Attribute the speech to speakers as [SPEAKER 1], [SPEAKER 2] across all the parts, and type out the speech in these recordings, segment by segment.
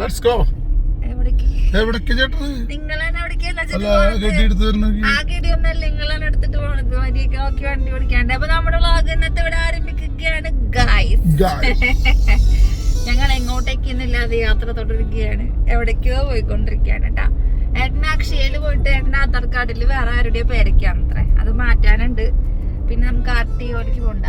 [SPEAKER 1] Let's go
[SPEAKER 2] എവിടേക്ക്?
[SPEAKER 1] എവിടേക്ക് ചേട്ടത്
[SPEAKER 2] നിങ്ങളാണ് എവിടേക്കല്ല
[SPEAKER 1] അല്ല ഗഡി എടുത്ത് തരണമെങ്കിൽ
[SPEAKER 2] ആ ഗഡി ഒന്നല്ല നിങ്ങളാണ് എടുത്തിട്ട് പോണത്. മര്യാദയ്ക്ക് നോക്കി വണ്ടി ഓടിക്കാണ്ട്. അപ്പൊ നമ്മുടെ വ്ളോഗ് ഇന്നത്തെ ഇവിടെ ആരംഭിക്കുകയാണ് ഗായ്സ്. ഞങ്ങൾ എങ്ങോട്ടേക്കൊന്നുമില്ലാതെ യാത്ര തുടരുകയാണ്. എവിടേക്കോ പോയിക്കൊണ്ടിരിക്കുകയാണ് കേട്ടാ ഏട്ടന അക്ഷയയിൽ പോയിട്ട് ഏട്ടന ആധാർ കാർഡിൽ വേറെ ആരുടെയോ പേരൊക്കെയാണ് അത്രേ അത് മാറ്റാനുണ്ട്. പിന്നെ നമുക്ക് ആർ ടി ഒയിലേക്ക് പോണ്ട?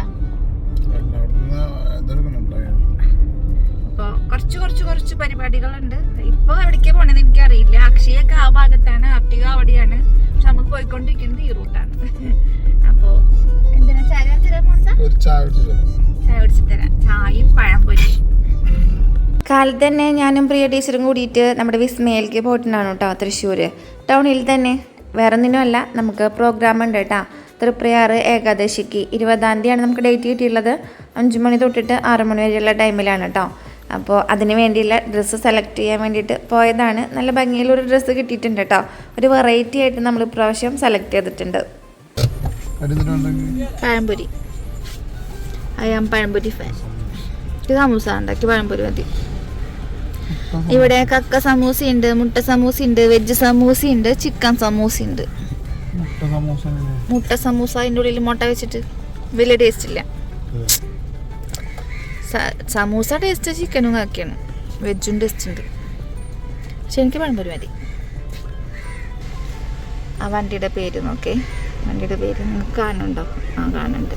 [SPEAKER 2] അപ്പൊ കുറച്ച് കുറച്ച് കുറച്ച് പരിപാടികളുണ്ട്. ഇപ്പോൾ എവിടേക്കാണ് പോകണമെന്ന് എനിക്കറിയില്ല. അക്ഷയൊക്കെ ആ ഭാഗത്താണ് അർട്ടിക അവിടെയാണ്. പക്ഷെ നമുക്ക് പോയിക്കൊണ്ടിരിക്കുന്നത് ഈ റൂട്ടാണ്. അപ്പോൾ എന്തിനാ ചായ തരാൻ പോണ
[SPEAKER 1] ഒരു ചായ കുടിച്ചിട്ട്
[SPEAKER 2] ചായ കുടിച്ചിട്ട് തരാം ചായയും പഴം പൊരി. കാലത്ത് തന്നെ ഞാനും പ്രിയ ടീച്ചറും കൂടിയിട്ട് നമ്മുടെ വിസ്മയിലേക്ക് പോയിട്ടുണ്ടാണ് കേട്ടോ തൃശ്ശൂർ ടൗണിൽ തന്നെ. വേറെ ഒന്നിനുമല്ല നമുക്ക് പ്രോഗ്രാം ഉണ്ട് കേട്ടോ. തൃപ്രയാറ് ഏകാദശിക്ക് ഇരുപതാം തീയതിയാണ് നമുക്ക് ഡേറ്റ് കിട്ടിയുള്ളത് അഞ്ച് മണി തൊട്ടിട്ട് ആറ് മണി വരെയുള്ള ടൈമിലാണ് കേട്ടോ. അപ്പോൾ അതിന് വേണ്ടിയുള്ള ഡ്രസ്സ് സെലക്ട് ചെയ്യാൻ വേണ്ടിയിട്ട് പോയതാണ്. നല്ല ഭംഗിയിലൊരു ഡ്രസ്സ് കിട്ടിയിട്ടുണ്ട് കേട്ടോ ഒരു വെറൈറ്റി ആയിട്ട് നമ്മൾ ഇപ്രാവശ്യം സെലക്ട് ചെയ്തിട്ടുണ്ട്. Pazhampori. I am pazhampori fan ഇത് സമൂസ ഉണ്ടാക്കി പഴംപൊരി മതി. ഇവിടെ കക്ക സമൂസ ഉണ്ട് മുട്ട സമൂസ ഉണ്ട് വെജ് സമൂസ ഉണ്ട് ചിക്കൻ സമൂസ ഉണ്ട്.
[SPEAKER 1] മുട്ട സമോസ
[SPEAKER 2] അതിന്റെ ഉള്ളിൽ മുട്ട വെച്ചിട്ട്. വലിയ ടേസ്റ്റ് ഇല്ല. സമൂസ ടേസ്റ്റ് ചിക്കനും കാക്കിയാണ്. വെജും ടേസ്റ്റ് ഉണ്ട്. പക്ഷെ എനിക്ക് പഴംപൊരി മതി. ആ വണ്ടിയുടെ പേര് നോക്കേ. വണ്ടിയുടെ പേര് നിങ്ങൾക്ക് കാണുന്നുണ്ടോ? ആ കാണുന്നുണ്ട്.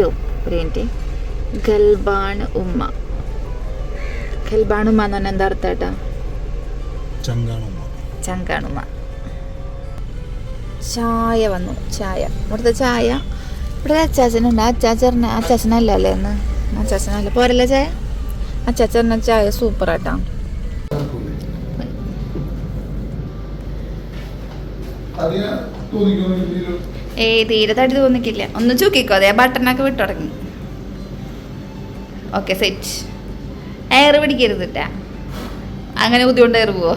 [SPEAKER 2] യോ ഒരു മിനിറ്റ് ഗൽബാണ് ഉമ്മ. ഗൽബാണ് ഉമ്മ എന്ന് പറഞ്ഞാൽ എന്താ അർത്ഥം കേട്ടോ.
[SPEAKER 1] ചങ്കാണുമ്മ
[SPEAKER 2] ചായ വന്നു. ചായ. ഇവിടുത്തെ ചായ. ഇവിടെ അച്ചാച്ചനുണ്ട്. അച്ചാച്ചറിന് അച്ചാച്ചനല്ല അല്ലേ എന്ന് അച്ചാച്ചനല്ല? പോരല്ലേ ചായ അച്ചാച്ച എന്ന ചായ സൂപ്പർ ആട്ടാ
[SPEAKER 1] അതിന് തോന്നിക്കുമെങ്കിൽ
[SPEAKER 2] ഏയ് തീരെ തടി തോന്നിക്കില്ല. ഒന്ന് ചൂക്കിക്കോ അതെ ബട്ടണൊക്കെ വിട്ടു തുടങ്ങി ഓക്കെ സെറ്റ്. എയർ പിടിക്കരുത് ട്ടാ. അങ്ങനെ ബുദ്ധിമുട്ട് എയർ പോവോ?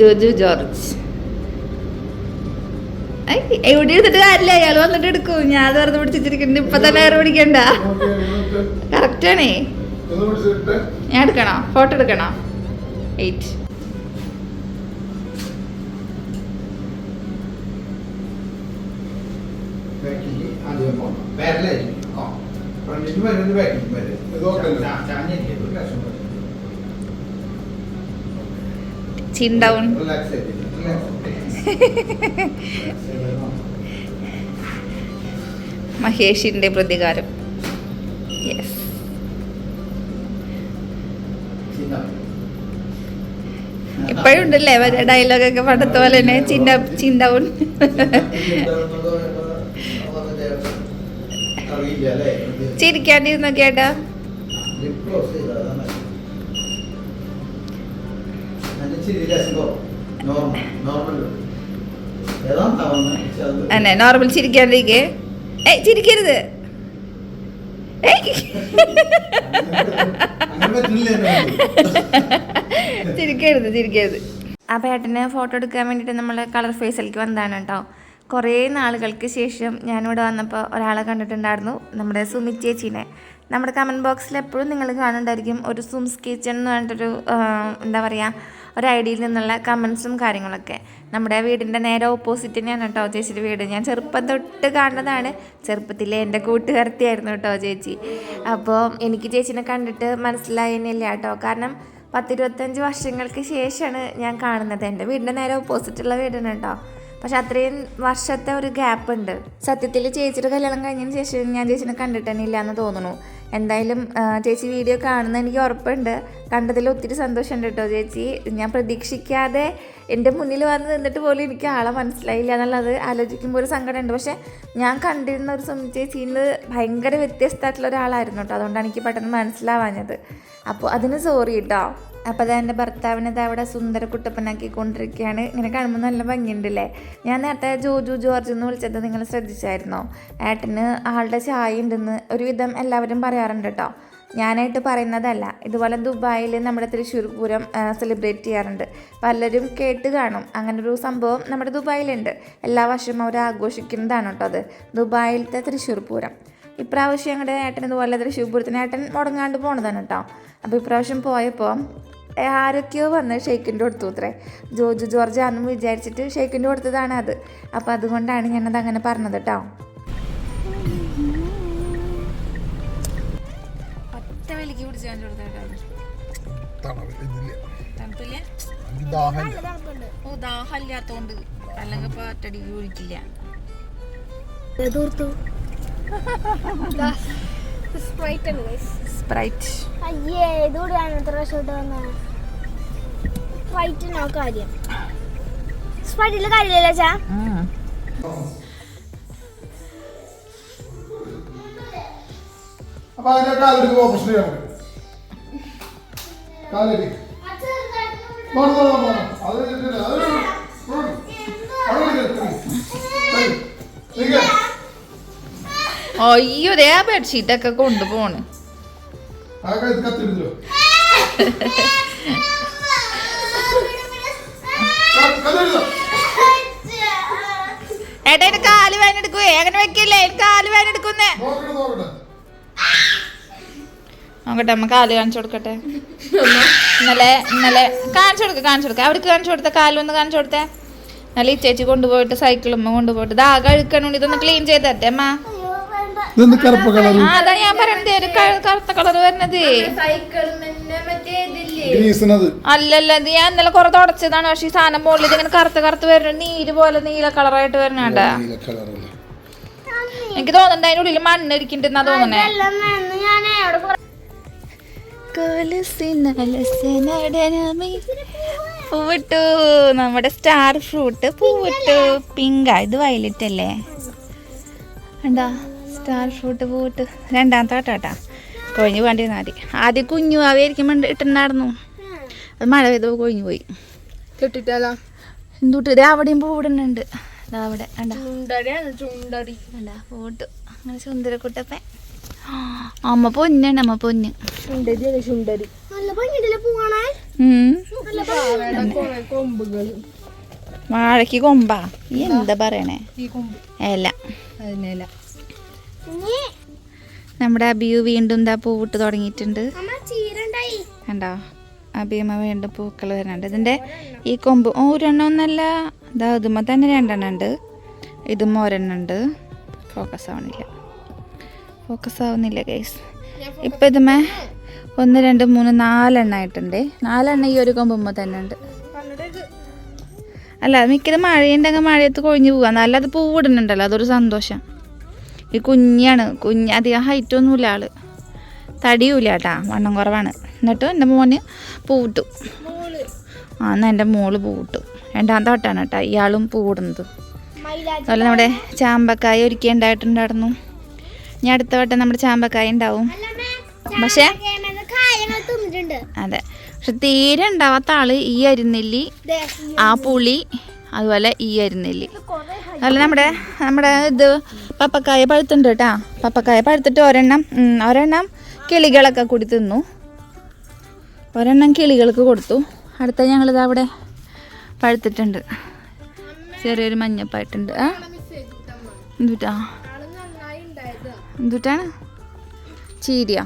[SPEAKER 2] ജോജു ജോർജ്. എവിടെ എടുത്തിട്ട് കാര്യമില്ല. അയാൾ വന്നിട്ട് എടുക്കും. ഞാൻ അത് വെറുതെ പിടിച്ചിരിക്കുന്നുണ്ട്. ഇപ്പൊ തന്നെ വേറെ പിടിക്കണ്ട. കറക്റ്റാണേ ഞാൻ എടുക്കണോ? ഫോട്ടോ എടുക്കണോ? എയ്റ്റ് ചിൻ ഡൗൺ
[SPEAKER 3] റിലാക്സ് ചെയ്തിട്ട്
[SPEAKER 2] മഹേഷിന്റെ പ്രതികാരം. യെസ് ഇപ്പോഴും ഉണ്ടല്ലേ മറ്റേ ഡയലോഗൊക്കെ പണ്ടത്തെ പോലെ തന്നെ
[SPEAKER 3] ചിന്ത ചിന്ത
[SPEAKER 2] ചിരിക്കാണ്ടിരുന്നോ കേട്ടാ?
[SPEAKER 3] ചിരി
[SPEAKER 2] അന്നെ നോർമൽ ചിരിക്കാണ്ടിരിക്കേ. ഏയ് ചിരിക്കരുത്. ചിരിക്കരുത് ചിരിക്കരുത്. ആ പേട്ടന് ഫോട്ടോ എടുക്കാൻ വേണ്ടിയിട്ട് നമ്മൾ കളർ ഫേസിലേക്ക് വന്നതാണ് കേട്ടോ. കുറേ നാളുകൾക്ക് ശേഷം ഞാനിവിടെ വന്നപ്പോൾ ഒരാളെ കണ്ടിട്ടുണ്ടായിരുന്നു നമ്മുടെ സുമി ചേച്ചീനെ. നമ്മുടെ കമന്റ് ബോക്സിൽ എപ്പോഴും നിങ്ങൾ കാണുന്നുണ്ടായിരിക്കും ഒരു സുംസ് കിച്ചൺ എന്ന് പറഞ്ഞിട്ടൊരു എന്താ പറയുക ഒരു ഐഡിയിൽ നിന്നുള്ള കമൻസും കാര്യങ്ങളൊക്കെ. നമ്മുടെ വീടിന്റെ നേരെ ഓപ്പോസിറ്റ് തന്നെയാണ് കേട്ടോ ചേച്ചിയുടെ വീട്. ഞാൻ ചെറുപ്പം തൊട്ട് കാണുന്നതാണ്. ചെറുപ്പത്തിലെ എന്റെ കൂട്ടുകാർത്തിയായിരുന്നു കേട്ടോ ചേച്ചി. അപ്പോൾ എനിക്ക് ചേച്ചിനെ കണ്ടിട്ട് മനസ്സിലായെന്നില്ല കേട്ടോ. കാരണം പത്തിരുപത്തഞ്ച് വർഷങ്ങൾക്ക് ശേഷമാണ് ഞാൻ കാണുന്നത്. എന്റെ വീടിന്റെ നേരെ ഓപ്പോസിറ്റുള്ള വീടാണ് കേട്ടോ. പക്ഷെ അത്രയും വർഷത്തെ ഒരു ഗ്യാപ്പ് ഉണ്ട്. സത്യത്തിൽ ചേച്ചിയുടെ കല്യാണം കഴിഞ്ഞതിന് ശേഷം ഞാൻ ചേച്ചിനെ കണ്ടിട്ട് തന്നെ ഇല്ല എന്ന് തോന്നുന്നു. എന്തായാലും ചേച്ചി വീഡിയോ കാണുന്ന എനിക്ക് ഉറപ്പുണ്ട്. കണ്ടതിൽ ഒത്തിരി സന്തോഷമുണ്ട് കേട്ടോ ചേച്ചി. ഞാൻ പ്രതീക്ഷിക്കാതെ എന്റെ മുന്നിൽ വന്ന് നിന്നിട്ട് പോലും എനിക്ക് ആളെ മനസ്സിലായില്ല എന്നുള്ളത് ആലോചിക്കുമ്പോൾ ഒരു സങ്കടമുണ്ട് പക്ഷേ ഞാൻ കണ്ടിരുന്ന ഒരു സുമി ചേച്ചി ഇന്ന് ഭയങ്കര വ്യത്യസ്തമായിട്ടുള്ള ഒരാളായിരുന്നു കേട്ടോ. അതുകൊണ്ടാണ് എനിക്ക് പെട്ടെന്ന് മനസ്സിലാവാഞ്ഞത്. അപ്പോൾ അതിന് സോറി കേട്ടോ അപ്പോൾ അത് എന്റെ ഭർത്താവിനെ ഇത് അവിടെ സുന്ദര കുട്ടപ്പനാക്കി കൊണ്ടിരിക്കുകയാണ് ഇങ്ങനെ കാണുമ്പോൾ നല്ല ഭംഗിയുണ്ടല്ലേ? ഞാൻ നേരത്തെ ജോജു ജോർജ് എന്ന് വിളിച്ചത് നിങ്ങൾ ശ്രദ്ധിച്ചായിരുന്നോ? ഏട്ടന് ആളുടെ ചായ ഉണ്ടെന്ന് ഒരുവിധം എല്ലാവരും പറയാറുണ്ട് കേട്ടോ. ഞാനായിട്ട് പറയുന്നതല്ല ഇതുപോലെ ദുബായിൽ നമ്മുടെ തൃശ്ശൂർ പൂരം സെലിബ്രേറ്റ് ചെയ്യാറുണ്ട്. പലരും കേട്ട് കാണും. അങ്ങനെ ഒരു സംഭവം നമ്മുടെ ദുബായിലുണ്ട്. എല്ലാ വർഷവും അവർ ആഘോഷിക്കുന്നതാണ് കേട്ടോ അത്. ദുബായിലത്തെ തൃശ്ശൂർ പൂരം
[SPEAKER 4] ഇപ്രാവശ്യം ഞങ്ങളുടെ ഏട്ടൻ ഇതുപോലെ തൃശ്ശൂർ പൂരത്തിന് ഏട്ടൻ മുടങ്ങാണ്ട് പോണതാണ് കേട്ടോ. അപ്പോൾ ഇപ്രാവശ്യം പോയപ്പോൾ ആരൊക്കെയോ വന്ന് ഷെയ്ക്കിന്റെ കൊടുത്തു അത്രേ ജോജു ജോർജ് ആണെന്ന് വിചാരിച്ചിട്ട് ഷെയ്ക്കിന്റെ കൊടുത്തതാണ് അത്. അപ്പോൾ അതുകൊണ്ടാണ് ഞാനത് അങ്ങനെ പറഞ്ഞത് കേട്ടോ. ഒറ്റ വലിക്ക് പിടിച്ച് കാണിച്ചു കൊടുത്തേട്ടോ
[SPEAKER 1] തണവില്ല ദാഹമില്ല
[SPEAKER 4] ഓ ദാഹമില്ലാത്തോണ്ട് അല്ലെങ്കിൽ ഇപ്പോൾ ഒറ്റടിക്ക് കുടിക്കില്ല.
[SPEAKER 5] എതോർത്തു സ്പ്രൈറ്റ്.
[SPEAKER 4] സ്പ്രൈറ്റ്
[SPEAKER 5] അയ്യേ ഇതുകൂടിയാണ് എത്ര വർഷമായിട്ട് വന്നത് സ്പ്രൈറ്റിനോ കാര്യം സ്പ്രൈറ്റിൽ കാര്യമില്ല ചാ
[SPEAKER 1] അപ്പൊ അതിന്റെ കാലെടുത്ത് ഓപ്പറേഷൻ ചെയ്യാൻ വേണം. അത് കഴിഞ്ഞിട്ടില്ല. അത് വേണം. വേണം. അത്
[SPEAKER 4] ഏട്ടാ എന്റെ കാൽ വേനെടുക്കുവേ അങ്ങനെ വെക്കില്ലേ? എനിക്ക് കാൽ വേനെടുക്കുന്നേ
[SPEAKER 1] നോക്കട്ടെ
[SPEAKER 4] അമ്മ കാൽ കാണിച്ചു കൊടുക്കട്ടെ. ഇന്നലെ ഇന്നലെ കാണിച്ചു കൊടുക്ക കാണിച്ചു കൊടുക്ക. അവർക്ക് കാണിച്ചു കൊടുത്ത? കാലൊന്ന് കാണിച്ചു കൊടുത്തേ? ഇന്നലെ ഈ ചേച്ചി കൊണ്ടുപോയിട്ട് സൈക്കിളും കൊണ്ടുപോയിട്ട് ദാ കഴുക്കണുണ്ട്. ഇതൊന്ന് ക്ലീൻ ചെയ്ത് തരട്ടെ അമ്മ.
[SPEAKER 1] ഇതെന്ത് കറുപ്പ് കളർ.
[SPEAKER 4] അതാ ഞാൻ പറയണത്. ഒരു ക- കറുത്ത കളർ വരുന്നത്
[SPEAKER 1] ഗ്രീസിനത്.
[SPEAKER 4] അല്ലല്ല ഇത് ഞാൻ ഇന്നലെ കുറെ തുടച്ചതാണ്. പക്ഷെ ഈ സാധനം മുകളിൽ ഇതിങ്ങനെ കറുത്ത് കറുത്ത് വരുന്നു നീര് പോലെ നീല കളറായിട്ട് വരുന്നുണ്ട്
[SPEAKER 1] നീല കളറല്ല.
[SPEAKER 4] എനിക്ക് തോന്നുന്നുണ്ട് അതിന്റെ ഉള്ളിൽ മണ്ണ് ഇരിക്കണ്ടെന്നാ തോന്നണേ പൂവിട്ടു. നമ്മുടെ സ്റ്റാർ ഫ്രൂട്ട് പൂവിട്ടു. പിങ്കാ ഇത് വയലറ്റ് അല്ലേ? എന്താ സ്റ്റാർ ഫ്രൂട്ട് പോയിട്ട് രണ്ടാമത്തെ കേട്ടാ കൊഴിഞ്ഞു വേണ്ടി ആദ്യം ആദ്യം കുഞ്ഞു ആവിയായിരിക്കും ഇട്ടുണ്ടായിരുന്നു അത് മഴ പെയ്തപ്പോൾ കൊഴിഞ്ഞു പോയി.
[SPEAKER 5] കെട്ടിട്ടാലോ?
[SPEAKER 4] എന്തുട്ട്? ഇതേ അവിടെയും പൂവിടുന്നുണ്ട് അവിടെ. പോട്ട് അങ്ങനെ സുന്ദരക്കുട്ടപ്പൻ. അമ്മ പൊന്നാണ് അമ്മ പൊന്ന്. വാഴക്ക് കൊമ്പാ. ഈ എന്താ പറയണേ?
[SPEAKER 5] ഈ കൊമ്പ്.
[SPEAKER 4] അല്ല
[SPEAKER 5] അതിനല്ല
[SPEAKER 4] നമ്മുടെ അബിയു വീണ്ടും എന്താ പൂവിട്ട് തുടങ്ങിയിട്ടുണ്ട്. കണ്ടോ? അബിയമ്മ വീണ്ടും പൂക്കൾ വരുന്നുണ്ട്. ഇതിന്റെ ഈ കൊമ്പ് ഓ, ഒരെണ്ണം ഒന്നല്ല. ഇതാ ഇതുമ്മ തന്നെ രണ്ടെണ്ണം ഉണ്ട്. ഇതുമ്മ ഒരെണ്ണം ഉണ്ട്. ഫോക്കസ് ആവണില്ല ഫോക്കസ് ആവുന്നില്ല ഗൈസ് ഇപ്പം ഇതുമ ഒന്ന് രണ്ട് മൂന്ന് നാലെണ്ണം ആയിട്ടുണ്ട്. നാലെണ്ണം ഈ ഒരു കൊമ്പുമ്മ തന്നെ ഉണ്ട്. അല്ല മിക്കത് മഴയുണ്ടെങ്കിൽ മഴയത്ത് കൊഴിഞ്ഞു പോവാ. നല്ല അത് പൂവിടുന്നുണ്ടല്ലോ. അതൊരു സന്തോഷം. ഈ കുഞ്ഞാണ് കുഞ്ഞ് അധികം ഹൈറ്റ് ഒന്നുമില്ല ആൾ. തടിയൂല കേട്ടാ വണ്ണം കുറവാണ്. എന്നിട്ട് എന്റെ മോന് പൂവിട്ടു. ആ എന്നാൽ എന്റെ മോൾ പൂവിട്ടു. രണ്ടാമത്തെ വട്ടാണ് കേട്ടോ ഇയാളും
[SPEAKER 5] പൂടുന്നത്
[SPEAKER 4] അതുപോലെ നമ്മുടെ ചാമ്പക്കായ ഒരുക്കി ഉണ്ടായിട്ടുണ്ടായിരുന്നു. ഇനി അടുത്ത വട്ടം നമ്മുടെ ചാമ്പക്കായ ഉണ്ടാവും. പക്ഷേ അതെ. പക്ഷെ തീരെ ഉണ്ടാവാത്ത ആൾ ഈ
[SPEAKER 5] അരുന്നെല്ലി
[SPEAKER 4] ആ പുളി അതുപോലെ ഈ
[SPEAKER 5] അരുന്നെല്ലി
[SPEAKER 4] അതുപോലെ നമ്മുടെ നമ്മുടെ ഇത് പപ്പക്കായ പഴുത്തുണ്ട് കേട്ടാ പപ്പക്കായ പഴുത്തിട്ട് ഒരെണ്ണം ഒരെണ്ണം കിളികളൊക്കെ കൂടി തിന്നു. ഒരെണ്ണം കിളികൾക്ക് കൊടുത്തു. അടുത്ത ഞങ്ങളിത് അവിടെ പഴുത്തിട്ടുണ്ട്. ചെറിയൊരു മഞ്ഞപ്പായിട്ടുണ്ട്. ആ? എന്തുട്ടാ? എന്തുട്ടാണ്? ചീര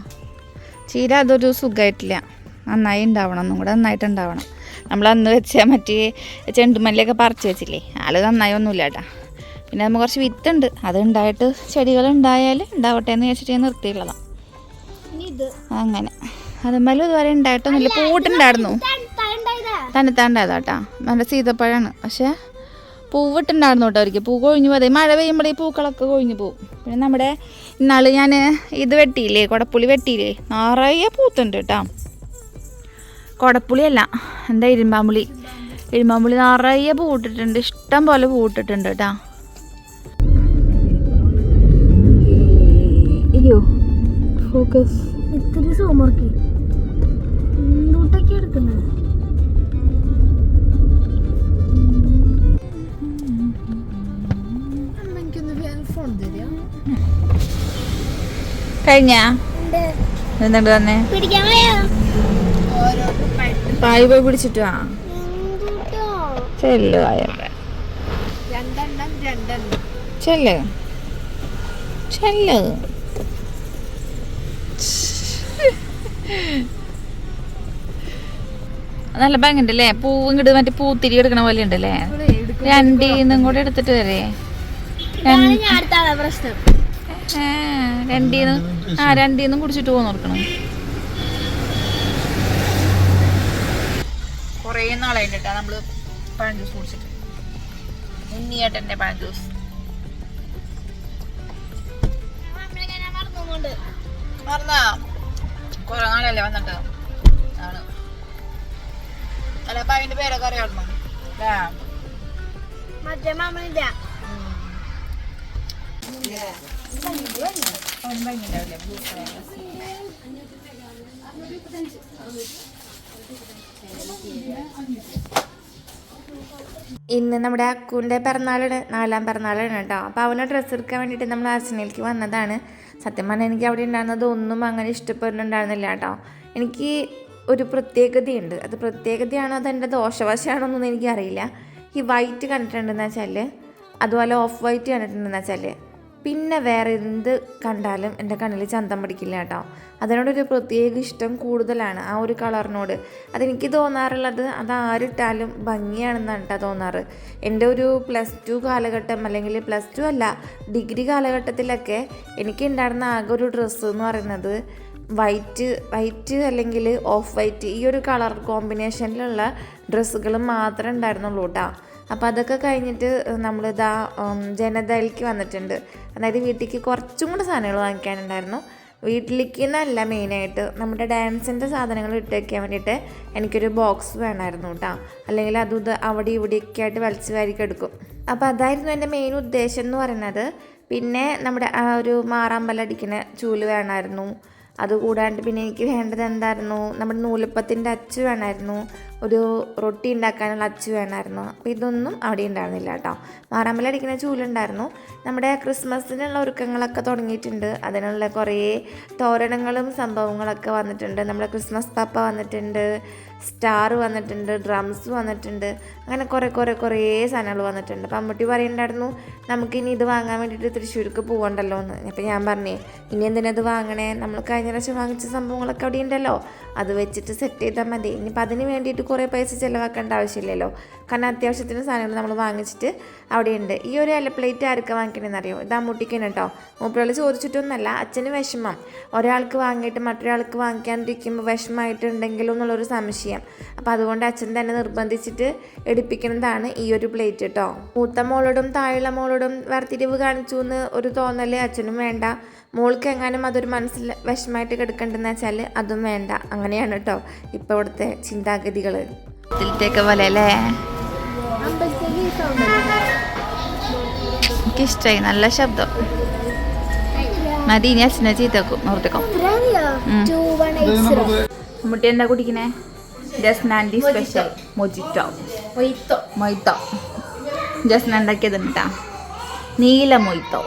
[SPEAKER 4] ചീര അതൊരു സുഖമായിട്ടില്ല നന്നായി ഉണ്ടാവണം. ഒന്നും കൂടെ നന്നായിട്ട് ഉണ്ടാവണം. നമ്മൾ അന്ന് വെച്ച മറ്റേ ചെണ്ടുമല്ലിയൊക്കെ പറിച്ച് വെച്ചില്ലേ? ആൾ നന്നായി ഒന്നുമില്ല കേട്ടാ പിന്നെ നമ്മൾ കുറച്ച് വിത്തുണ്ട് അത് ഉണ്ടായിട്ട് ചെടികൾ ഉണ്ടായാൽ ഉണ്ടാവട്ടെ എന്ന് വെച്ചിട്ട് ഞാൻ നിർത്തിയുള്ളതാണ് അങ്ങനെ. അതുമല്ല ഇതുവരെ ഉണ്ടായിട്ടൊന്നുമില്ല. പൂവിട്ടുണ്ടായിരുന്നു തന്നെത്താണ്ടായതാട്ടാ നല്ല സീതപ്പഴമാണ് പക്ഷേ പൂവിട്ടുണ്ടായിരുന്നു കേട്ടോ അവർക്ക് പൂ കൊഴിഞ്ഞു പോയത്. മഴ പെയ്യുമ്പോൾ ഈ പൂക്കളൊക്കെ കൊഴിഞ്ഞു പോകും പിന്നെ നമ്മുടെ ഇന്നാൾ ഞാൻ ഇത് വെട്ടിയില്ലേ? കുടപ്പുളി വെട്ടിയില്ലേ? നിറയെ പൂത്തുണ്ട് കേട്ടോ കുടപ്പുളിയല്ല എന്താ ഇരുമ്പാമ്പുളി? ഇരുമ്പാമ്പുളി നിറയെ പൂട്ടിട്ടുണ്ട്. ഇഷ്ടം പോലെ പൂട്ടിട്ടുണ്ട് കേട്ടോ ഇയ്യോ ഫോക്കസ്
[SPEAKER 5] ഇത്തിരി സോമർക്ക് എന്തുട്ടൊക്കെ എടുക്കുന്നത്.
[SPEAKER 4] കഴിഞ്ഞാ? എന്നിട്ട് വന്നേ? പായി പോയി പിടിച്ചിട്ട്? ചെല്ല്. ചെല്ല്. നല്ല ഭംഗിണ്ട് അല്ലേ പൂവും ഇങ്ങോട്ട് മറ്റേ പൂത്തിരി എടുക്കണ പോലെ ഉണ്ടല്ലേ? രണ്ടീന്നും കൂടെ എടുത്തിട്ട് വരേ. രണ്ടീന്ന് ആ രണ്ടീന്നും കുടിച്ചിട്ട് പോകുന്നു നോക്കണം കൊറേ നാളായിട്ടാ നമ്മൾ പഴം ജ്യൂസ് കുടിച്ചിട്ട്. ഉണ്ണിയേട്ടന്റെ പഴം ജ്യൂസ് മറന്നാ? കൊറേ നാളല്ലേ വന്നിട്ട്? ആണ്. അല്ല അപ്പൊ അതിന്റെ പേരൊക്കെ അറിയാമോ? അല്ലേ
[SPEAKER 6] മറ്റേ മാമനില്ല.
[SPEAKER 2] ഇന്ന് നമ്മുടെ അക്കുവിന്റെ പിറന്നാളാണ് നാലാം പിറന്നാളാണ് കേട്ടോ. അപ്പോൾ അവനെ ഡ്രസ്സ് എടുക്കാൻ വേണ്ടിയിട്ട് നമ്മൾ അർച്ചനയിലേക്ക് വന്നതാണ്. സത്യം പറഞ്ഞാൽ എനിക്ക് അവിടെ ഉണ്ടായിരുന്നത് ഒന്നും അങ്ങനെ ഇഷ്ടപ്പെടുന്നുണ്ടായിരുന്നില്ല കേട്ടോ. എനിക്ക് ഒരു പ്രത്യേകതയുണ്ട്. അത് പ്രത്യേകതയാണോ അത് എന്റെ ദോഷവശമാണോ എന്നൊന്നും എനിക്കറിയില്ല. ഈ വൈറ്റ് കണ്ടിട്ടുണ്ടെന്ന് വെച്ചാൽ അതുപോലെ ഓഫ് വൈറ്റ് കണ്ടിട്ടുണ്ടെന്ന് വെച്ചാൽ പിന്നെ വേറെ എന്ത് കണ്ടാലും എന്റെ കണ്ണിൽ ചന്തം പിടിക്കില്ല കേട്ടോ. അതിനോടൊരു പ്രത്യേക ഇഷ്ടം കൂടുതലാണ് ആ ഒരു കളറിനോട്. അതെനിക്ക് തോന്നാറുള്ളത് അത് ആരിട്ടാലും ഭംഗിയാണെന്നാണ് കേട്ടോ തോന്നാറ്. എന്റെ ഒരു പ്ലസ് ടു കാലഘട്ടം അല്ലെങ്കിൽ പ്ലസ് ടു അല്ല ഡിഗ്രി കാലഘട്ടത്തിലൊക്കെ എനിക്ക് ഉണ്ടായിരുന്ന ആകെ ഒരു ഡ്രസ്സ് എന്ന് പറയുന്നത് വൈറ്റ് വൈറ്റ് അല്ലെങ്കിൽ ഓഫ് വൈറ്റ് ഈ ഒരു കളർ കോമ്പിനേഷനിലുള്ള ഡ്രസ്സുകൾ മാത്രമേ ഉണ്ടായിരുന്നുള്ളൂ കേട്ടോ. അപ്പോൾ അതൊക്കെ കഴിഞ്ഞിട്ട് നമ്മളിതാ ജനതയിലേക്ക് വന്നിട്ടുണ്ട്. അതായത് വീട്ടിലേക്ക് കുറച്ചും കൂടെ സാധനങ്ങൾ വാങ്ങിക്കാനുണ്ടായിരുന്നു. വീട്ടിലേക്ക് എന്നല്ല മെയിനായിട്ട് നമ്മുടെ ഡാൻസിന്റെ സാധനങ്ങൾ ഇട്ട് വയ്ക്കാൻ വേണ്ടിയിട്ട് എനിക്കൊരു ബോക്സ് വേണമായിരുന്നു കേട്ടോ. അല്ലെങ്കിൽ അതും ഇത് അവിടെ ഇവിടെയൊക്കെ ആയിട്ട് വലിച്ചു വാരിക്കെടുക്കും അപ്പോൾ അതായിരുന്നു എന്റെ മെയിൻ ഉദ്ദേശം എന്ന് പറയുന്നത്. പിന്നെ നമ്മുടെ ആ ഒരു മാറാമ്പലടിക്കുന്ന ചൂൽ വേണമായിരുന്നു. അതുകൂടാണ്ട് പിന്നെ എനിക്ക് വേണ്ടത് എന്തായിരുന്നു? നമ്മുടെ നൂലപ്പത്തിന്റെ അച്ചു വേണമായിരുന്നു. ഒരു റൊട്ടി ഉണ്ടാക്കാനുള്ള അച്ചു വേണമായിരുന്നു. അപ്പോൾ ഇതൊന്നും അവിടെ ഉണ്ടായിരുന്നില്ല കേട്ടോ. മാറാമ്പല അടിക്കുന്ന ചൂലുണ്ടായിരുന്നു. നമ്മുടെ ക്രിസ്മസിനുള്ള ഒരുക്കങ്ങളൊക്കെ തുടങ്ങിയിട്ടുണ്ട്. അതിനുള്ള കുറേ തോരണങ്ങളും സംഭവങ്ങളൊക്കെ വന്നിട്ടുണ്ട്. നമ്മുടെ ക്രിസ്മസ് പപ്പ വന്നിട്ടുണ്ട്. സ്റ്റാർ വന്നിട്ടുണ്ട്. ഡ്രംസ് വന്നിട്ടുണ്ട്. അങ്ങനെ കുറേ കുറേ കുറേ സാധനങ്ങൾ വന്നിട്ടുണ്ട്. അപ്പം അമ്മൂട്ടി പറയുന്നുണ്ടായിരുന്നു നമുക്കിനി ഇത് വാങ്ങാൻ വേണ്ടിയിട്ട് തൃശ്ശൂർക്ക് പോകണ്ടല്ലോ എന്ന്. അപ്പം ഞാൻ പറഞ്ഞേ ഇനി എന്തിനത് വാങ്ങണേ? നമ്മൾ കഴിഞ്ഞ പ്രാവശ്യം വാങ്ങിച്ച സംഭവങ്ങളൊക്കെ അവിടെ ഉണ്ടല്ലോ. അത് വെച്ചിട്ട് സെറ്റ് ചെയ്താൽ മതി. ഇനിയിപ്പോൾ അതിന് വേണ്ടിയിട്ട് കുറേ പൈസ ചിലവാക്കേണ്ട ആവശ്യമില്ലല്ലോ. കാരണം അത്യാവശ്യത്തിന് സാധനങ്ങൾ നമ്മൾ വാങ്ങിച്ചിട്ട് അവിടെയുണ്ട് ഈ ഒരു ഇല പ്ലേറ്റ് ആർക്കാ വാങ്ങിക്കണമെന്ന് അറിയോ ഇത് അമ്മൂട്ടിക്കാണ് കേട്ടോ മൂപ്പരാൾ ചോദിച്ചിട്ടൊന്നുമല്ല അച്ഛന് വിഷമം. ഒരാൾക്ക് വാങ്ങിയിട്ട് മറ്റൊരാൾക്ക് വാങ്ങിക്കാണ്ടിരിക്കുമ്പോൾ വിഷമമായിട്ടുണ്ടെങ്കിലും എന്നുള്ളൊരു സംശയം. അപ്പോൾ അതുകൊണ്ട് അച്ഛൻ തന്നെ നിർബന്ധിച്ചിട്ട് എടുപ്പിക്കുന്നതാണ് ഈ ഒരു പ്ലേറ്റ് കേട്ടോ മൂത്ത മോളോടും താഴെയുള്ള മോളോടും വേർതിരിവ് കാണിച്ചു എന്ന് ഒരു തോന്നൽ അച്ഛനും വേണ്ട. മോൾക്ക് എങ്ങാനും അതൊരു മനസ്സിൽ വിഷമമായിട്ട് കിടക്കണ്ടെന്ന് വെച്ചാൽ അതും വേണ്ട. അങ്ങനെയാണ് കേട്ടോ ഇപ്പോൾ ഇവിടുത്തെ ചിന്താഗതികൾ
[SPEAKER 4] പോലെ അല്ലേ? എനിക്കിഷ്ടായി നല്ല ശബ്ദം. മതി ഇനി അച്ഛനെ ചീത്തക്കും
[SPEAKER 6] എയ്റ്റ്
[SPEAKER 4] മുട്ടി എന്താ കുടിക്കണേ? ജസ്നാൻഡി special mojito
[SPEAKER 6] mojito
[SPEAKER 4] mojito Jasna ഉണ്ടാക്കിയത് കേട്ടാ നീല മൊയ്ത്തോ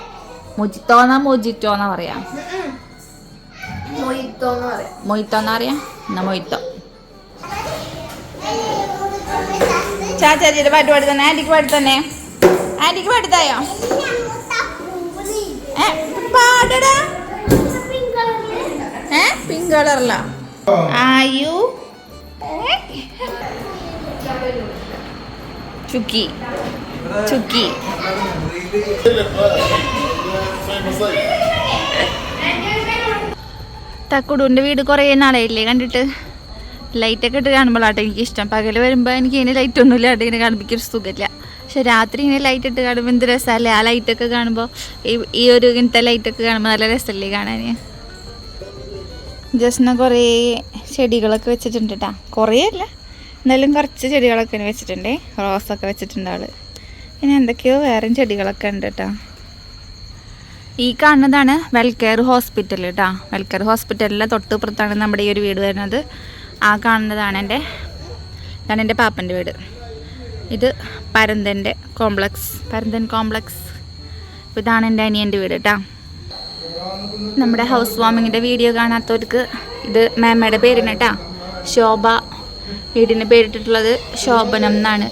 [SPEAKER 4] മൊജിത്തോ എന്നാ മൊജിറ്റോ എന്നാ പറയാ.
[SPEAKER 6] മൊയ്ത്തോ എന്ന് പറയാം.
[SPEAKER 4] മൊയ്ത്തോ എന്നാ പറയാ എന്നാ മൊയ്ത്തോ. ചാച്ചാജിയുടെ പാട്ട് പാടി തന്നെ ആന്റിക്ക് പാടി തന്നെ ആന്റിക്ക് പാടിത്തായോ പാടടാ ഏ പിങ്ക് കളറിലാ? ആയു ചുക്കി. ചുക്കി. തക്കുടുവിന്റെ വീട് കുറേ നാളായില്ലേ കണ്ടിട്ട്? ലൈറ്റൊക്കെ ഇട്ട് കാണുമ്പോഴാട്ടോ എനിക്ക് ഇഷ്ടം പകൽ വരുമ്പോൾ എനിക്ക് ഇങ്ങനെ ലൈറ്റ് ഒന്നുമില്ല ഇല്ലാണ്ട് ഇങ്ങനെ കാണുമ്പോൾ സുഖമില്ല. പക്ഷെ രാത്രി ഇങ്ങനെ ലൈറ്റ് ഇട്ട് കാണുമ്പോൾ എന്ത് രസമല്ലേ? ആ ലൈറ്റൊക്കെ കാണുമ്പോൾ ഈ ഒരു ഇങ്ങനത്തെ ലൈറ്റൊക്കെ കാണുമ്പോൾ നല്ല രസമല്ലേ കാണാൻ ജസ്ന കുറേ ചെടികളൊക്കെ വെച്ചിട്ടുണ്ട് കേട്ടോ കുറേ അല്ല എന്നാലും കുറച്ച് ചെടികളൊക്കെ വെച്ചിട്ടുണ്ട്. റോസൊക്കെ വെച്ചിട്ടുണ്ട് ആൾ. പിന്നെ എന്തൊക്കെയോ വേറെ ചെടികളൊക്കെ ഉണ്ട് കേട്ടോ ഈ കാണുന്നതാണ് വെൽക്കെയർ ഹോസ്പിറ്റൽ കേട്ടോ വെൽക്കെയർ ഹോസ്പിറ്റലിലെ തൊട്ടുപുറത്താണ് നമ്മുടെ ഈ ഒരു വീട് വരുന്നത്. ആ കാണുന്നതാണ് എന്റെ ഇതാണ് എന്റെ പാപ്പന്റെ വീട്. ഇത് പരന്തന്റെ കോംപ്ലക്സ് പരന്തൻ കോംപ്ലക്സ് ഇതാണ് എന്റെ അനിയന്റെ വീട് കേട്ടോ നമ്മുടെ ഹൗസ് വാമിങ്ങിന്റെ വീഡിയോ കാണാത്തവർക്ക് ഇത് മാമയുടെ പേരിന് കേട്ടോ ശോഭ വീടിന് പേരിട്ടിട്ടുള്ളത് ശോഭനം എന്നാണ്.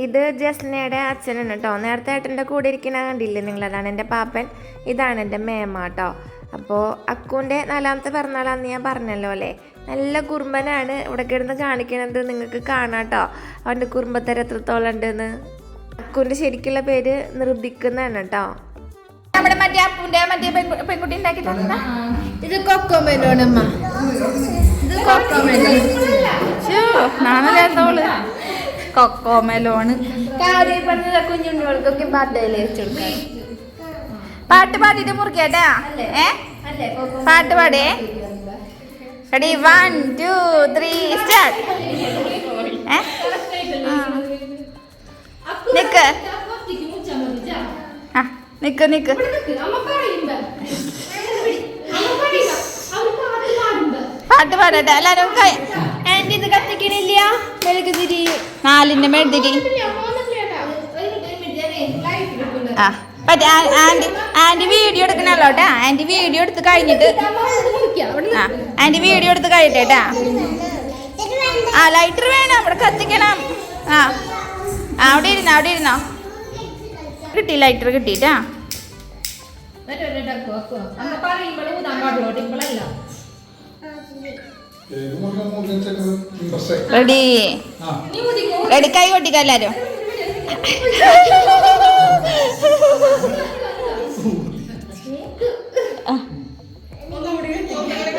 [SPEAKER 2] ഇത് ജസ്നയുടെ അച്ഛനാണ് കേട്ടോ നേരത്തെ ഏട്ടന്റെ കൂടെ ഇരിക്കുന്ന കണ്ടില്ലേ നിങ്ങൾ? അതാണ് എന്റെ പാപ്പൻ. ഇതാണ് എന്റെ മേമ കേട്ടോ അപ്പോൾ അക്കുവിന്റെ നാലാമത്തെ പിറന്നാളാന്ന് ഞാൻ പറഞ്ഞല്ലോ അല്ലേ? നല്ല കുറുമ്പനാണ്. ഇവിടെ കിടന്ന് കാണിക്കണത് നിങ്ങൾക്ക് കാണാം കേട്ടോ അവന്റെ കുറുമ്പത്തര എത്രത്തോളം ഉണ്ടെന്ന്. അക്കുവിന്റെ ശരിക്കുള്ള പേര് നിർബിക്കുന്നതാണ് കേട്ടോ
[SPEAKER 4] നമ്മുടെ മറ്റേ അപ്പൂന്റെ മറ്റേ പെൺകു- പെൺകുട്ടി ഉണ്ടാക്കി
[SPEAKER 6] ഇത് കൊക്കോ മെലോണമ്മ നാണല്ലാത്തോൾ. കൊക്കോ
[SPEAKER 4] മെലോണ്
[SPEAKER 6] കാര്യം പറഞ്ഞ കുഞ്ഞുണ്ണികൾക്കൊക്കെ ബർത്ത്ഡേയിൽ വെച്ചു കൊടുക്കാം
[SPEAKER 4] പാട്ട് പാടിയിട്ട് മുറിക്കട്ടാ ഏ? പാട്ട് പാടേ? Ready one two three start ഏ. നിക്ക്. ആ നിക്ക് നിക്ക്. പാട്ട് പാടട്ടെ എല്ലാരും
[SPEAKER 6] ഇത് കത്തിക്കണില്ല? മെഴുകു തിരി
[SPEAKER 4] നാലിന്റെ മെഴുതിരി ആ പറ്റ ആന്റി ആന്റി വീഡിയോ എടുക്കണല്ലോ കേട്ടാ. ആന്റി വീഡിയോ എടുത്ത് കഴിഞ്ഞിട്ട് ആ ആന്റി വീഡിയോ എടുത്ത് കഴിയട്ടെ കേട്ടാ. ആ ലൈറ്റർ വേണം. അവിടെ കത്തിക്കണം. ആ അവിടെ ഇരുന്നോ അവിടെ ഇരുന്നോ. കിട്ടി ലൈറ്റർ കിട്ടിട്ടാ
[SPEAKER 1] ഏത്
[SPEAKER 4] റെഡി. റെഡി കൈ കൊട്ടിക്ക എല്ലാരും.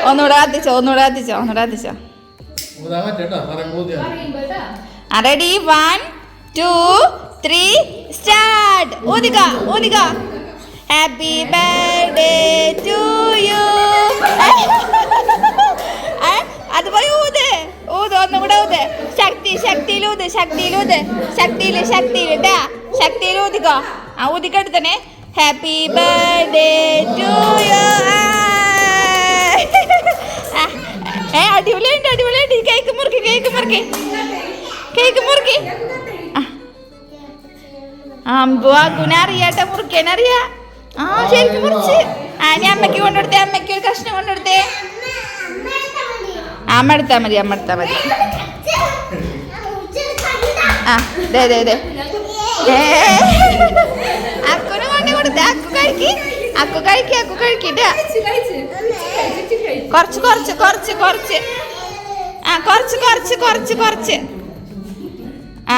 [SPEAKER 4] ഒന്നുകൂടെ കത്തിച്ചോ ഒന്നുകൂടെ കത്തിച്ചോ ഒന്നുകൂടെ കത്തിച്ചോ ready. One two three start. ഊതിക ഊതിക ഹാപ്പി ബർത്ത്ഡേ ടു യു അതുപോലെ ഊത് ഊത് ഒന്നും കൂടെ ഊത് ശക്തി ശക്തിയിൽ ഊത് ശക്തിയിൽ ഊത് ശക്തിയിൽ ശക്തിയിൽ കേട്ടാ ശക്തിയിൽ ഊതിക്കോ. ആ ഊതിക്കെടുത്തനെ ഹാപ്പി ബർത്ത്ഡേ ടു യു ഏ അടിപൊളിയുണ്ട് അടിപൊളിയുണ്ട്. കേക്ക് മുറുക്കി കേക്ക് മുറുക്കി. കേക്ക് മുറുക്കി. അമ്പോ അറിയാട്ടെ മുറിക്കാൻ ആ ശരിക്കും മുറിച്ച്. ആനി അമ്മയ്ക്ക് കൊണ്ടെടുത്തേ അമ്മയ്ക്ക് ഒരു കഷ്ണം കൊണ്ടെടുത്തേ അമ്മ എടുത്താ മതി അമ്മ എടുത്താ മതി. ആ ദേ ദേ ദേ. അക്കുന് കൊണ്ട് കൊടുത്തേ അക്കു കഴിക്ക്. അക്കു കഴിക്ക് അക്കു കഴിക്കിട്ടാ കുറച്ച് കുറച്ച് കുറച്ച് കുറച്ച്. ആ കുറച്ച് കുറച്ച് കുറച്ച് കുറച്ച്.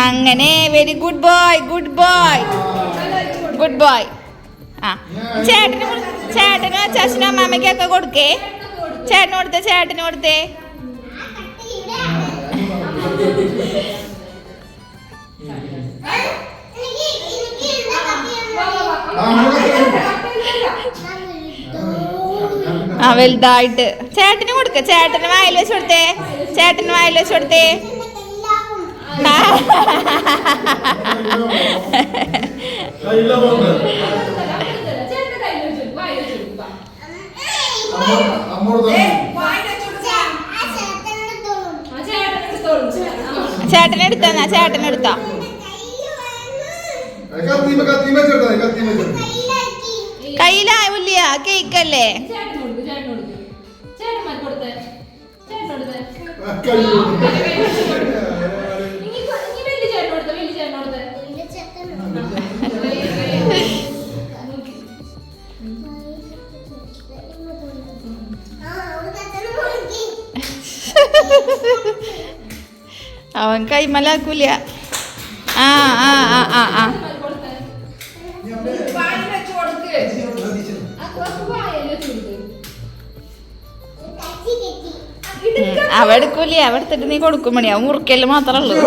[SPEAKER 4] അങ്ങനെ very good boy good boy good boy ആ ചേട്ടന് ചേട്ടന് അച്ചാച്ചനും അമ്മാമ്മയ്ക്കൊക്കെ കൊടുക്കേ. ചേട്ടന് കൊടുത്തേ ചേട്ടന് കൊടുത്തേ.
[SPEAKER 1] ആ
[SPEAKER 4] വലുതായിട്ട്. ചേട്ടന് കൊടുക്ക. ചേട്ടന് വായിൽ വെച്ച് കൊടുത്തേ. ചേട്ടന് വായിൽ വെച്ച് കൊടുത്തേ.
[SPEAKER 1] ചേട്ടനെടുത്ത പോകുന്നത് അമ്മോട് തന്നെ
[SPEAKER 4] ചേട്ടനെ എടുത്താ ചേട്ടനെ എടുത്തോ
[SPEAKER 1] കത്തിമ കത്തിമ ചേട്ടാ കത്തിമ ചേട്ടാ
[SPEAKER 4] കയ്യിലാവില്ല കേക്കല്ലേ? അവൻ കൈമലാക്കൂല. ആ ആ ആ ആ ആ. അവ എടുക്കൂലേ അവ നീ കൊടുക്കും മണി അവൻ മുറുക്കൽ മാത്രമേ ഉള്ളൂ.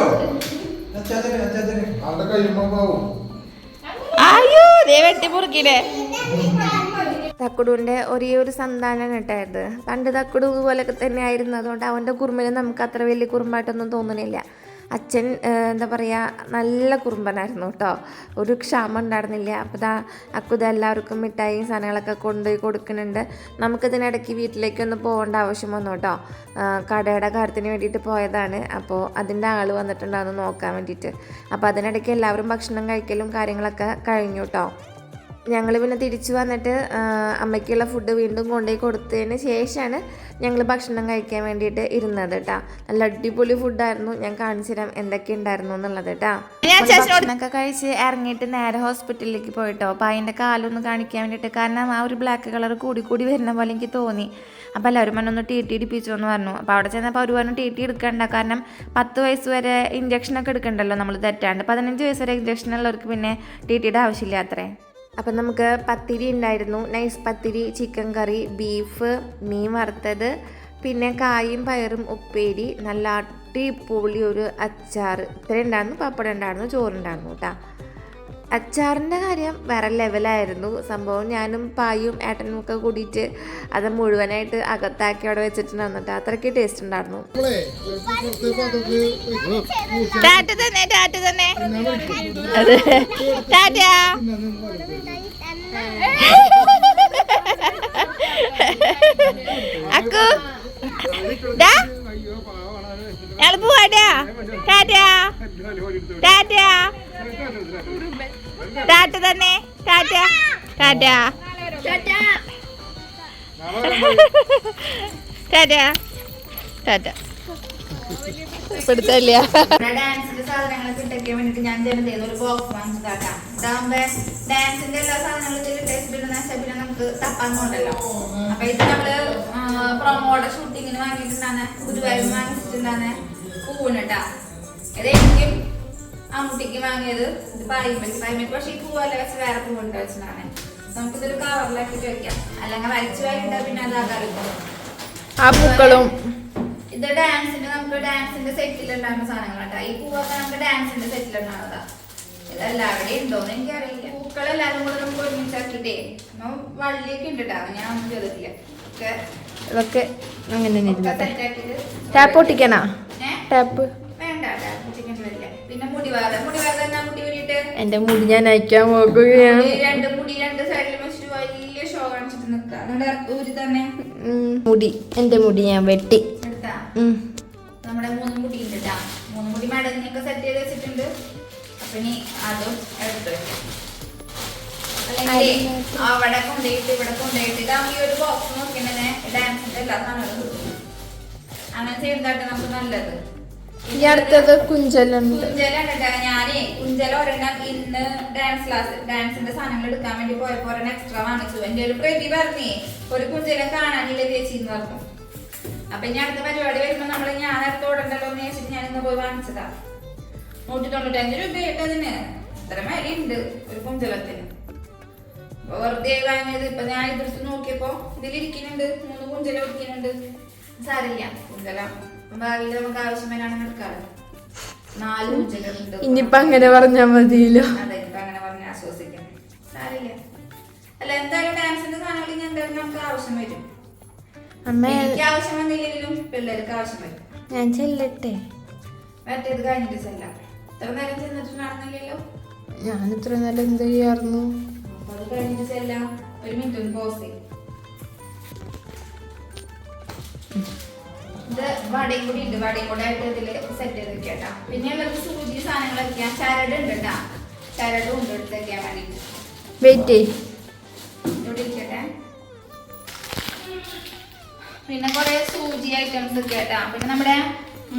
[SPEAKER 4] അയ്യോ ദേ വെട്ടി മുറുക്കില്ലേ
[SPEAKER 2] തക്കുടുവിന്റെ ഒരേ ഒരു സന്താനം കേട്ടായത് പണ്ട് തക്കുടു പോലെ തന്നെ ആയിരുന്നു അതുകൊണ്ട് അവന്റെ കുറുമ്പിന് നമുക്ക് അത്ര വലിയ കുറുമ്പായിട്ടൊന്നും തോന്നുന്നില്ല. അച്ഛൻ എന്താ പറയുക നല്ല കുറുമ്പനായിരുന്നു കേട്ടോ. ഒരു ക്ഷാമം ഉണ്ടായിരുന്നില്ല. അപ്പോൾ ദാ അക്കുത എല്ലാവർക്കും മിഠായി സാധനങ്ങളൊക്കെ കൊണ്ടുപോയി കൊടുക്കുന്നുണ്ട്. നമുക്കിതിനിടയ്ക്ക് വീട്ടിലേക്കൊന്ന് പോകേണ്ട ആവശ്യം വന്നു കേട്ടോ. കടയുടെ കാര്യത്തിന് വേണ്ടിയിട്ട് പോയതാണ്. അപ്പോൾ അതിന്റെ ആൾ വന്നിട്ടുണ്ടാകുന്നു നോക്കാൻ വേണ്ടിയിട്ട്. അപ്പോൾ അതിനിടയ്ക്ക് എല്ലാവരും ഭക്ഷണം കഴിക്കലും കാര്യങ്ങളൊക്കെ കഴിഞ്ഞു കേട്ടോ.
[SPEAKER 4] ഞങ്ങൾ പിന്നെ തിരിച്ചു വന്നിട്ട് അമ്മയ്ക്കുള്ള ഫുഡ് വീണ്ടും കൊണ്ടുപോയി കൊടുത്തതിന് ശേഷമാണ് ഞങ്ങൾ ഭക്ഷണം കഴിക്കാൻ വേണ്ടിയിട്ട് ഇരുന്നത് കേട്ടോ നല്ല അടിപൊളി ഫുഡായിരുന്നു ഞാൻ കാണിച്ചു തരാം എന്തൊക്കെ ഉണ്ടായിരുന്നു എന്നുള്ളത് കേട്ടോ ഭക്ഷണമൊക്കെ കഴിച്ച് ഇറങ്ങിയിട്ട് നേരെ ഹോസ്പിറ്റലിലേക്ക് പോയിട്ടോ. അപ്പോൾ അതിന്റെ കാലൊന്ന് കാണിക്കാൻ വേണ്ടിയിട്ട് കാരണം ആ ഒരു ബ്ലാക്ക് കളർ കൂടി കൂടി വരുന്ന പോലെ എനിക്ക് തോന്നി. അപ്പോൾ എല്ലാവരും ഒന്ന് ടി ടി ഇടിപ്പിച്ചു എന്ന് പറഞ്ഞു. അപ്പോൾ അവിടെ ചെന്നപ്പോൾ അവർ പറഞ്ഞു ടി ടി എടുക്കണ്ട. കാരണം പത്ത് വയസ്സ് വരെ ഇഞ്ചക്ഷനൊക്കെ എടുക്കണ്ടല്ലോ നമ്മൾ തെറ്റാണ്ട്. പതിനഞ്ച് വയസ്സ് വരെ ഇഞ്ചക്ഷൻ ഉള്ളവർക്ക് പിന്നെ ടി ടിയുടെ ആവശ്യമില്ല അത്രേ. അപ്പം നമുക്ക് പത്തിരി ഉണ്ടായിരുന്നു. നൈസ് പത്തിരി ചിക്കൻ കറി ബീഫ് മീൻ വറുത്തത് പിന്നെ കായും പയറും ഉപ്പേരി നല്ല അടിപൊളി ഒരു അച്ചാർ ഇത്രയും ഉണ്ടായിരുന്നു പപ്പടം ഉണ്ടായിരുന്നു ചോറുണ്ടായിരുന്നു കേട്ടോ. അച്ചാറിന്റെ കാര്യം വേറെ ലെവലായിരുന്നു. സംഭവം ഞാനും പായും ഏട്ടനും ഒക്കെ കൂടിയിട്ട് അത് മുഴുവനായിട്ട് അകത്താക്കി അവിടെ വെച്ചിട്ടുണ്ടായിരുന്നു കേട്ടോ അത്രയ്ക്ക് ടേസ്റ്റ് ഉണ്ടായിരുന്നു.
[SPEAKER 7] ടാറ്റ തന്നെ ടാറ്റ തന്നെ. അതെ. ടാറ്റ. അക്കു. ഡാ ഞങ്ങൾ പോവാട്ടാ ടാറ്റ. ടാറ്റ. ടാറ്റ തന്നെ. ടാറ്റ. ടാറ്റ. ടാറ്റ. ടാറ്റ. പിടുത്തല്ല
[SPEAKER 4] ഡാൻസിന്റെ സാധനങ്ങളൊക്കെ ഇട്ടൊക്കെ വേണ്ടിട്ട് ഞാൻ ചെയ്യുന്നത് ഒരു ബോക്സ് വാങ്ങിച്ചതാട്ടാ. ഇതാകുമ്പോ ഡാൻസിന്റെ എല്ലാ സാധനങ്ങളും നമുക്ക് തപ്പാൻ കൊണ്ടല്ലോ അപ്പൊ ഇത് നമ്മൾ പ്രൊമോയുടെ ഷൂട്ടിങ്ങിന് വാങ്ങിയിട്ടുണ്ടാന്നെ. ഗുരുവായൂർ വാങ്ങിച്ചിട്ടുണ്ടാന്നെ. പൂവിനിട്ടാ ഇത് എനിക്കും അമ്മൂട്ടിക്ക് വാങ്ങിയത്. ഇത് പായ്മയ്ക്ക് പായ്മയ്ക്ക് പക്ഷെ ഈ പൂവല്ല വെച്ച് വേറെ പൂവുണ്ട് വെച്ചിട്ടാണ് നമുക്കിതൊരു കവറിലാക്കിട്ട് വെക്കാം അല്ലെങ്കിൽ വരച്ചു വായിട്ടാ പിന്നെ
[SPEAKER 6] ആ പൂക്കളും.
[SPEAKER 4] ഇത് ഡാൻസിന്റെ നമുക്ക് ഡാൻസിന്റെ സെറ്റിൽ ഉണ്ടാകുന്ന സാധനങ്ങളാട്ടാ. ഈ പൂവൊക്കെ നമുക്ക് ഡാൻസിന്റെ സെറ്റിൽ ഉണ്ടാകുന്നതാ. ഇതെല്ലാവരുടെയും ഉണ്ടോന്ന് എനിക്കറിയില്ല. പൂക്കളെല്ലാവരും കൂടെ നമുക്ക് ഒരുമിച്ചാക്കിട്ടേ വള്ളിയൊക്കെ ഉണ്ട് ഞാൻ ഒന്നും ചെയ്തിട്ടില്ല. ഒക്കെ
[SPEAKER 6] ഇതൊക്കെ അങ്ങനെ തന്നെ
[SPEAKER 4] ഇരുന്നത്.
[SPEAKER 6] ടാപ്പ് ഒട്ടിക്കണോ
[SPEAKER 4] ഏ?
[SPEAKER 6] ടാപ്പ് എന്റെ മുടി ഞാൻ അയക്കാൻ പോകുകയാണ്
[SPEAKER 4] മുടി
[SPEAKER 6] എന്റെ മുടി ഞാൻ വെട്ടി.
[SPEAKER 4] നമ്മുടെ മൂന്ന് മുടി ഉണ്ട്. മൂന്ന് മുടി മടങ്ങിയൊക്കെ സെറ്റ് ചെയ്ത് വെച്ചിട്ടുണ്ട്. അപ്പൊ ഇനി അതും എടുത്ത് വെക്കാം. അല്ലെങ്കിൽ അവിടെ കൊണ്ടുപോയിട്ട് ഇവിടെ കൊണ്ടുപോയിട്ട്. ഇതാകുമ്പോൾ ഈ ഒരു ബോക്സ് നോക്കിന്നെ ഡാൻസിന്റെ എല്ലാ സാധനങ്ങളും കിട്ടും അങ്ങനെ ചെയ്യുന്നതായിട്ട് നമുക്ക് നല്ലത്.
[SPEAKER 6] ഈ അടുത്തത് കുഞ്ചലുണ്ട്.
[SPEAKER 4] ഞാനേ കുഞ്ചല ഒരെണ്ണം ഇന്ന് ഡാൻസ് ക്ലാസ് ഡാൻസിന്റെ സാധനങ്ങൾ എടുക്കാൻ വേണ്ടി പോയപ്പോ ഒരെണ്ണം എക്സ്ട്രാ വാങ്ങിച്ചു. എന്റെ ഒരു പ്രതി പറഞ്ഞേ ഒരു കുഞ്ചല കാണാനില്ല ചേച്ചി എന്ന് പറഞ്ഞു. അപ്പൊ ഇനി അടുത്ത പരിപാടി വരുമ്പോ നമ്മൾ ഞാൻ അടുത്ത് ഓടണ്ടല്ലോ എന്ന് വെച്ചിട്ട് ഞാൻ ഇന്ന് പോയി വാങ്ങിച്ചതാ. നൂറ്റി തൊണ്ണൂറ്റഞ്ച് രൂപയൊക്കെ അതിന്. ഇത്ര വില ഉണ്ട് ഒരു കുഞ്ചലത്തിന്. വെറുതെ വാങ്ങിയത് ഇപ്പൊ ഞാൻ ഇതെടുത്ത് നോക്കിയപ്പോ ഇതിലിരിക്കുന്നുണ്ട്. മൂന്ന് കുഞ്ചല ഇരിക്കുന്നുണ്ട് സാരില്ല കുഞ്ചല ഭാവിയിൽ നമുക്ക് ആവശ്യമായാണ് എടുക്കാറ് നാല് കുഞ്ചലുണ്ട്
[SPEAKER 6] ഇനിയിപ്പ അങ്ങനെ പറഞ്ഞാ മതിയല്ലോ.
[SPEAKER 4] അതെ ഇപ്പൊ അങ്ങനെ പറഞ്ഞ ആശ്വസിക്കാം. സാരില്ല അല്ല എന്തായാലും ഡാൻസിന്റെ സാധനങ്ങൾ ഞാൻ എന്തായാലും നമുക്ക് ആവശ്യം വരും. എനിക്ക് ആവശ്യം വന്നില്ലെങ്കിലും പിള്ളേർക്ക് ആവശ്യം വരും.
[SPEAKER 6] ഞാൻ ചെല്ലട്ടെ.
[SPEAKER 4] മറ്റേത് കഴിഞ്ഞിട്ട് ചെല്ലാം. ഇത്ര നേരം ചെന്നിട്ടുണ്ടായിരുന്നില്ലല്ലോ
[SPEAKER 6] ഞാൻ ഇത്ര നേരം എന്ത് ചെയ്യായിരുന്നു
[SPEAKER 4] അപ്പൊ അത് കഴിഞ്ഞിട്ട് ചെല്ലാം. ഒരു മിനിറ്റ് ഒന്ന് പോസ് ചെയ്യും. ഇത് വടയും കൂടി ഉണ്ട്. വടയും കൂടെ ആയിട്ട് ഇതിൽ സെറ്റ് ചെയ്ത് വെക്കട്ടാ പിന്നെ ഉള്ളത് സൂചി സാധനങ്ങളൊക്കെ ചരട് ഉണ്ട് കേട്ടാ. ചരടും ഉണ്ട് എടുത്ത് വെക്കാൻ
[SPEAKER 6] വെയിറ്റ്
[SPEAKER 4] ഇവിടെ ഇരിക്കട്ടെ. പിന്നെ കുറെ സൂചി ഐറ്റംസ് ഒക്കെ കേട്ടാ. പിന്നെ നമ്മുടെ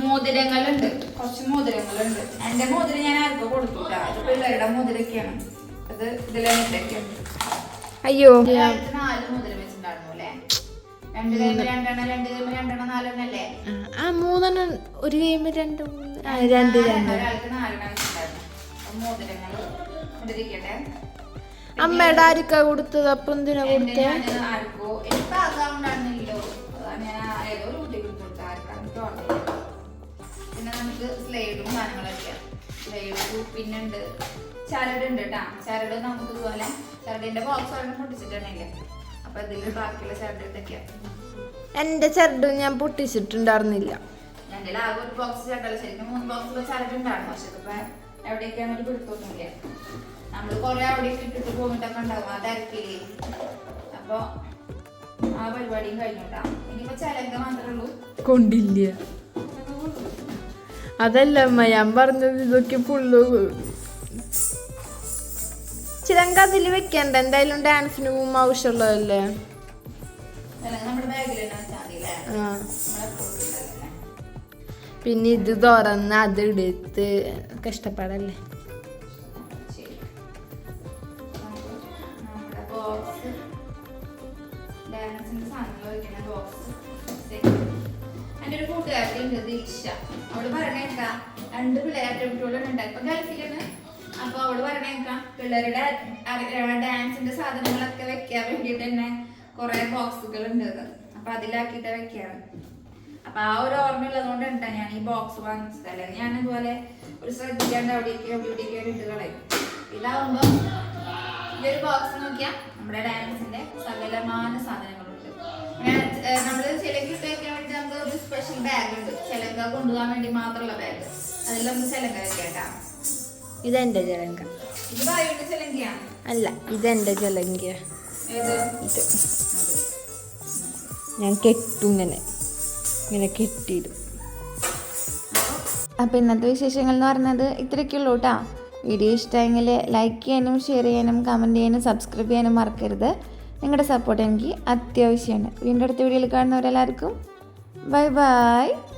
[SPEAKER 4] മോതിരങ്ങളുണ്ട്. കുറച്ച് മോതിരങ്ങളുണ്ട്. എന്റെ മോതിരം ഞാൻ ആർക്കും കൊടുത്തുട്ടാ അത് പിള്ളേരുടെ മോതിരൊക്കെയാണ് ഇതിലാണ് ഇട്ടൊക്കെയുണ്ട്
[SPEAKER 6] അയ്യോ.
[SPEAKER 4] നാല് മുതൽ വെച്ചിട്ടുണ്ടായിരുന്നു അല്ലേ? രണ്ട് രണ്ടെണ്ണം രണ്ട് കൈമ രണ്ടെണ്ണം നാലെണ്ണം അല്ലേ
[SPEAKER 6] ആ മൂന്നെണ്ണം ഒരു ഗെയിം രണ്ട് മൂന്ന് ആ രണ്ട് രണ്ട്.
[SPEAKER 4] ഒരാൾക്ക് നാലെണ്ണം വെച്ചിട്ടുണ്ടായിരുന്നു. അപ്പൊ മോതിരങ്ങൾ ഇവിടെ ഇരിക്കട്ടെ
[SPEAKER 6] അമ്മയുടെ ആർക്കാ കൊടുത്തത്? അപ്പൊ എന്തിനാ
[SPEAKER 4] എന്റെ
[SPEAKER 6] കൊടുത്തേ?
[SPEAKER 4] ഞാൻ ആർക്കോ? എനിക്ക് ആകാറുണ്ടായിരുന്നില്ലോ അതാണ് ഞാൻ ആ ഏതോ ഒരു കുട്ടി കൊടുത്തു ആർക്കാണ് എനിക്ക് പിന്നെ നമുക്ക് സ്ലൈഡും സാധനങ്ങളൊക്കെ. സ്ലൈഡ് പിന്നുണ്ട്. ചരട് ഉണ്ട് കേട്ടാ ചരട് നമുക്ക് ഇതുപോലെ ചരടിന്റെ ബോക്സ് ഒരെണ്ണം പൊട്ടിച്ചിട്ടുണ്ടെങ്കിൽ അപ്പൊ ഇതിൽ ബാക്കിയുള്ള ചരട് ഇതൊക്കെയാ
[SPEAKER 6] എന്റെ ചരട് ഞാൻ പൊട്ടിച്ചിട്ടുണ്ടായിരുന്നില്ല.
[SPEAKER 4] എന്റെ ആകെ ഒരു ബോക്സ് ചരടല്ല? ശരിക്കും മൂന്ന് ബോക്സ് ചരട് ഉണ്ടായിരുന്നു പക്ഷെ ഇതിപ്പോ എവിടെയൊക്കെയാണ് ഒരു പിടുത്തൊന്നുമില്ല നമ്മൾ കുറെ അവിടേക്ക് ഇട്ടിട്ട് പോയിട്ടൊക്കെ ഉണ്ടാവും ആ തിരക്കിൽ. അപ്പൊ ആ പരിപാടിയും കഴിഞ്ഞോട്ടാ. ഇനിയിപ്പോ ചലങ്ക മാത്രമേ ഉള്ളൂ.
[SPEAKER 6] കൊണ്ടില്ല. അതല്ല അമ്മ ഞാൻ പറഞ്ഞത് ഇതൊക്കെ ഫുള്ള് ചിലങ്ക അതിൽ വെക്കണ്ട. എന്തായാലും ഡാൻസിന് ആവശ്യമുള്ളതല്ലേ? പിന്നെ ഇത് തുറന്ന് അത് എടുത്ത് കഷ്ടപ്പാടല്ലേ
[SPEAKER 4] എന്റെ ഒരു ഉണ്ട് അവൾ പറയണേക്കാ രണ്ട് പിള്ളേരുടെ കുട്ടികളുണ്ട് ഇപ്പൊ ഗൾഫിലാണ് അപ്പൊ അവൾ പറഞ്ഞേക്കാം പിള്ളേരുടെ ഡാൻസിന്റെ സാധനങ്ങളൊക്കെ വെക്കാൻ വേണ്ടിട്ട് തന്നെ കുറെ ബോക്സുകൾ ഉണ്ട് അപ്പൊ അതിലാക്കിയിട്ട് വെക്കാറ്. അപ്പൊ ആ ഒരു ഓർമ്മയുള്ളത് കൊണ്ട് ഞാൻ ഈ ബോക്സ് വാങ്ങിച്ചത്. ഞാൻ ഇതുപോലെ ഒരു ശ്രദ്ധിക്കാണ്ട് അവിടേക്ക് അവിടേക്ക് ഇട്ട് കളയും. ഇതാവുമ്പോ ഈ ബോക്സ് നോക്കിയാൽ നമ്മുടെ ഡാൻസിന്റെ സകലമാന സാധനങ്ങളുണ്ട്. നമ്മൾ ചിലക്ക് വെക്കാൻ വേണ്ടി നമുക്ക് ഒരു സ്പെഷ്യൽ ബാഗ് ഉണ്ട്. ചിലങ്ക കൊണ്ടുപോകാൻ വേണ്ടി മാത്രമുള്ള ബാഗ് അതിൽ നമുക്ക് ചിലങ്ക വെക്കേട്ടാ
[SPEAKER 6] ഇതെന്റെ ജലങ്ക. അല്ല ഇതെന്റെ ജലങ്ക. ഇത്. ഞാൻ കെട്ടും ഇങ്ങനെ. ഇങ്ങനെ കെട്ടിയിടും.
[SPEAKER 2] അപ്പോൾ ഇന്നത്തെ വിശേഷങ്ങൾ എന്ന് പറയുന്നത് ഇത്രയൊക്കെയുള്ളൂ കേട്ടോ. വീഡിയോ ഇഷ്ടമെങ്കിൽ ലൈക്ക് ചെയ്യാനും ഷെയർ ചെയ്യാനും കമന്റ് ചെയ്യാനും സബ്സ്ക്രൈബ് ചെയ്യാനും മറക്കരുത്. നിങ്ങളുടെ സപ്പോർട്ട് എനിക്ക് അത്യാവശ്യമാണ്. വീണ്ടും അടുത്ത വീഡിയോയിൽ കാണുന്നവരെല്ലാവർക്കും ബൈ ബൈ